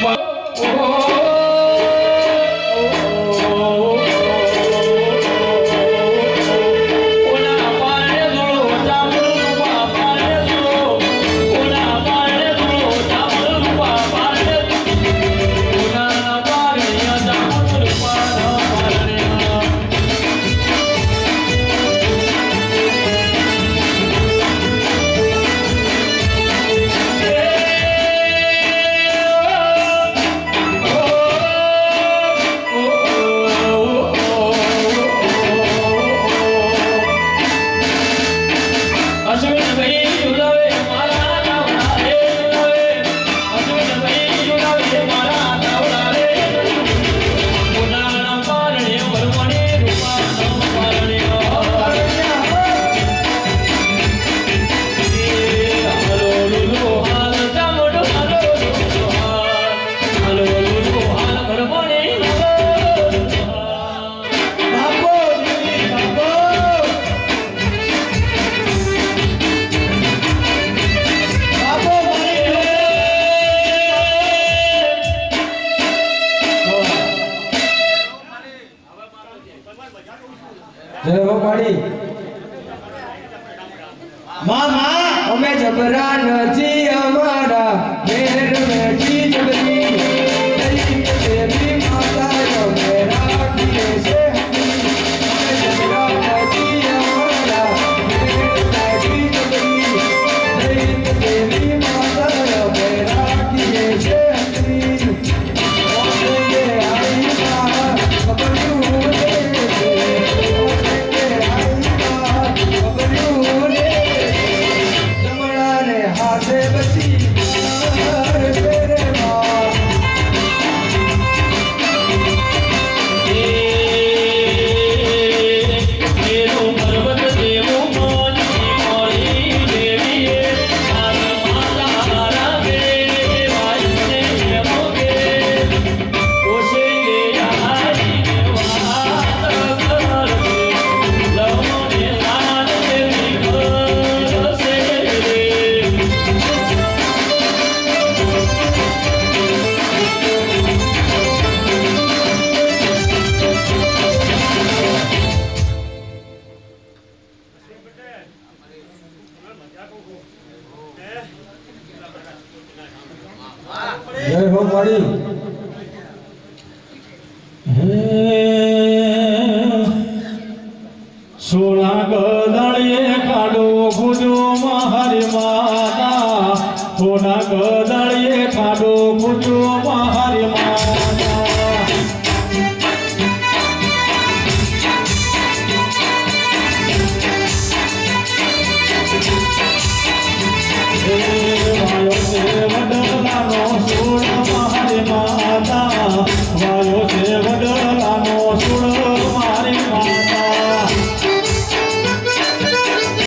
Oh, જય પાડી. મામા અમે જબરા નથી અમારા મેર બેઠા. જય હો મારી સોના ગદળીએ કાઢો ગુજો મહારી માતા. સોના ગદળીએ કાઢો ગુજો મહારી માતા.